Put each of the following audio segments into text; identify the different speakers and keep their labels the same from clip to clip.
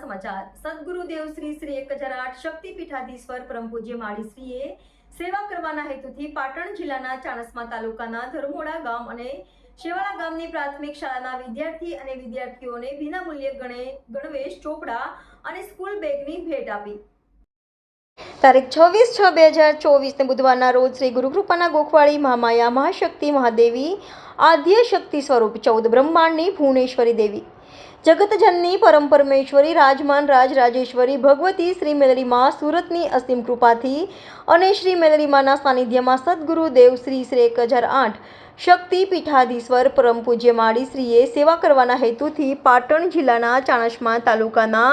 Speaker 1: સમાચાર. સદગુરુ શ્રી શ્રી એક હજાર આઠ શક્તિ પીઠાધીશ્વર પરમ પૂજ્ય માળીશ્રીએ સેવા કરવાના હેતુથી પાટણ જિલ્લાના ચાણસ્મા તાલુકાના ધરમોડા ગામ અને શેવાળા ગામની પ્રાથમિક શાળાના વિદ્યાર્થી અને વિદ્યાર્થીઓને વિનામૂલ્યે ગણે ગણવેશ, ચોપડા અને સ્કૂલ બેગની ભેટ આપી. તારીખ છવ્વીસ છ બે હજાર ચોવીસને બુધવારના રોજ શ્રી ગુરુકૃપાના ગોખવાળી મહામાયા મહાશક્તિ મહાદેવી આદ્ય શક્તિ સ્વરૂપ ચૌદ બ્રહ્માંડની ભુવનેશ્વરી દેવી જગતજનની પરમપરમેશ્વરી રાજમાન રાજ રાજેશ્વરી ભગવતી શ્રી મેલડીમાં સુરતની અસીમ કૃપાથી અને શ્રી મેલડીમાના સાનિધ્યમાં સદગુરુ દેવ શ્રી શ્રી એક હજાર આઠ શક્તિ પીઠાધીશ્વર પરમ પૂજ્ય માળીશ્રીએ સેવા કરવાના હેતુથી પાટણ જિલ્લાના ચાણસમા તાલુકાના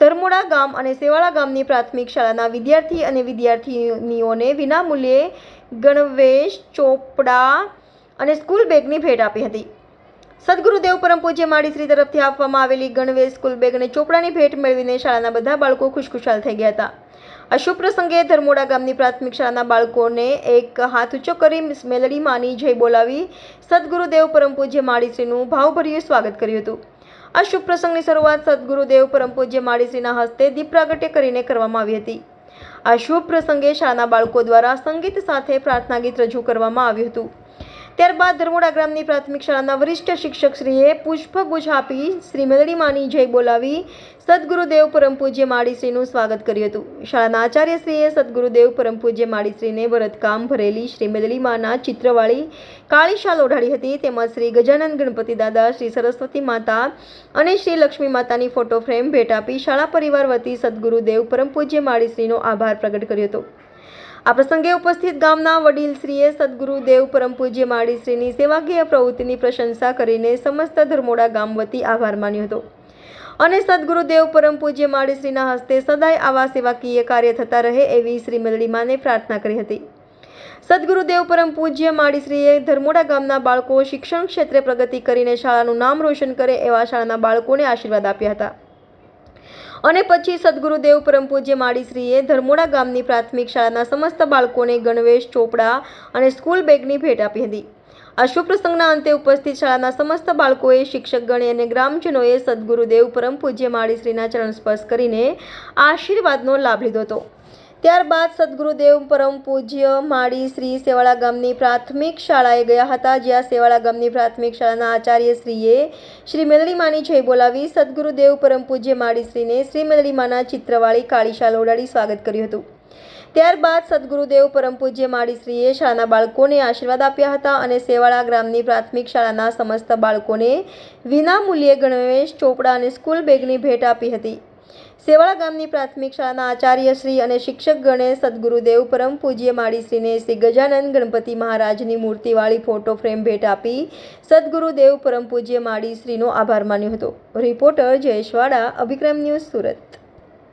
Speaker 1: ધર્મોડા ગામ અને સેવાળા ગામની પ્રાથમિક શાળાના વિદ્યાર્થી અને વિદ્યાર્થીનીઓને વિનામૂલ્યે ગણવેશ, ચોપડા અને સ્કૂલ બેગની ભેટ આપી હતી. સદગુરુદેવ પરમ પૂજ્ય માડીશ્રી તરફથી આપવામાં આવેલી ગણવેશ સ્કૂલ બેગ ચોપડાની ભેટ મેળવીને શાળાના બધા બાળકો ખુશખુશાલ થઈ ગયા હતા. આ પ્રસંગે ધર્મોડા ગામની પ્રાથમિક શાળાના બાળકોને એક હાથ ઊંચો કરી મેલડી માની જય બોલાવી સદગુરુદેવ પરમ પૂજ્ય માડીશ્રીનું ભાવભર્યું સ્વાગત કર્યું હતું. આ શુભ પ્રસંગની શરૂઆત સદગુરુદેવ પરમ પૂજ્ય માડીશ્રીના હસ્તે દીપ પ્રાગટ્ય કરીને કરવામાં આવી હતી. આ શુભ પ્રસંગે શાળાના બાળકો દ્વારા સંગીત સાથે પ્રાર્થના ગીત રજૂ કરવામાં આવ્યું હતું. ત્યારબાદ ધર્મોડા ગ્રામની પ્રાથમિક શાળાના વરિષ્ઠ શિક્ષકશ્રીએ પુષ્પગુચ્છ આપી શ્રી મેલડી માની જય બોલાવી સદગુરુદેવ પરમ પૂજ્ય માળીશ્રીનું સ્વાગત કર્યું હતું. શાળાના આચાર્યશ્રીએ સદગુરુદેવ પરમ પૂજ્ય માળીશ્રીને ભરતકામ ભરેલી શ્રી મેલડી માના ચિત્રવાળી કાળી શાલ ઓઢાડી હતી. તેમજ શ્રી ગજાનંદ ગણપતિ દાદા, શ્રી સરસ્વતી માતા અને શ્રી લક્ષ્મી માતાની ફોટો ફ્રેમ ભેટ આપી શાળા પરિવાર વતી સદગુરુદેવ પરમ પૂજ્ય માળીશ્રીનો આભાર પ્રગટ કર્યો હતો. આ પ્રસંગે ઉપસ્થિત ગામના વડીલશ્રીએ સદગુરુદેવ પરમ પૂજ્ય માળીશ્રીની સેવાકીય પ્રવૃત્તિની પ્રશંસા કરીને સમસ્ત ધર્મોડા ગામ વતી આભાર માન્યો હતો. અને સદગુરુદેવ પરમ પૂજ્ય માળીશ્રીના હસ્તે સદાય આવા સેવાકીય કાર્ય થતા રહે એવી શ્રી મેલડીમાને પ્રાર્થના કરી હતી. સદગુરુદેવ પરમ પૂજ્ય માળીશ્રીએ ધર્મોડા ગામના બાળકો શિક્ષણ ક્ષેત્રે પ્રગતિ કરીને શાળાનું નામ રોશન કરે એવા શાળાના બાળકોને આશીર્વાદ આપ્યા હતા. અને પછી સદગુરુદેવ પરમ પૂજ્ય માળીશ્રીએ ધર્મોડા ગામની પ્રાથમિક શાળાના સમસ્ત બાળકોને ગણવેશ, ચોપડા અને સ્કૂલ બેગની ભેટ આપી હતી. આ શુભ પ્રસંગના અંતે ઉપસ્થિત શાળાના સમસ્ત બાળકોએ શિક્ષકગણે અને ગ્રામજનોએ સદગુરુદેવ પરમ પૂજ્ય માળીશ્રીના ચરણ સ્પર્શ કરીને આશીર્વાદનો લાભ લીધો હતો. ત્યારબાદ સદગુરુદેવ પરમ પૂજ્ય માળી શ્રી સેવાળા ગામની પ્રાથમિક શાળાએ ગયા હતા, જ્યાં સેવાળા ગામની પ્રાથમિક શાળાના આચાર્ય શ્રીએ શ્રી મેલડી માની જય બોલાવી સદગુરુદેવ પરમ પૂજ્ય માળી શ્રીને શ્રી મેલડી માના ચિત્રવાળી કાળી શાલ ઓઢાડી સ્વાગત કર્યું હતું. ત્યારબાદ સદગુરુદેવ પરમ પૂજ્ય માળીશ્રીએ શાળાના બાળકોને આશીર્વાદ આપ્યા હતા અને સેવાળા ગ્રામની પ્રાથમિક શાળાના સમસ્ત બાળકોને વિનામૂલ્યે ગણવેશ, ચોપડા અને સ્કૂલ બેગની ભેટ આપી હતી. સેવાળા ગામની પ્રાથમિક શાળાના આચાર્યશ્રી અને શિક્ષકગણે સદગુરુદેવ પરમ પૂજ્ય માળીશ્રીને શ્રી ગજાનંદ ગણપતિ મહારાજની મૂર્તિવાળી ફોટો ફ્રેમ ભેટ આપી સદગુરુદેવ પરમ પૂજ્ય માળીશ્રીનો આભાર માન્યો હતો. Reporter Jayeshvada Abhikram news Surat.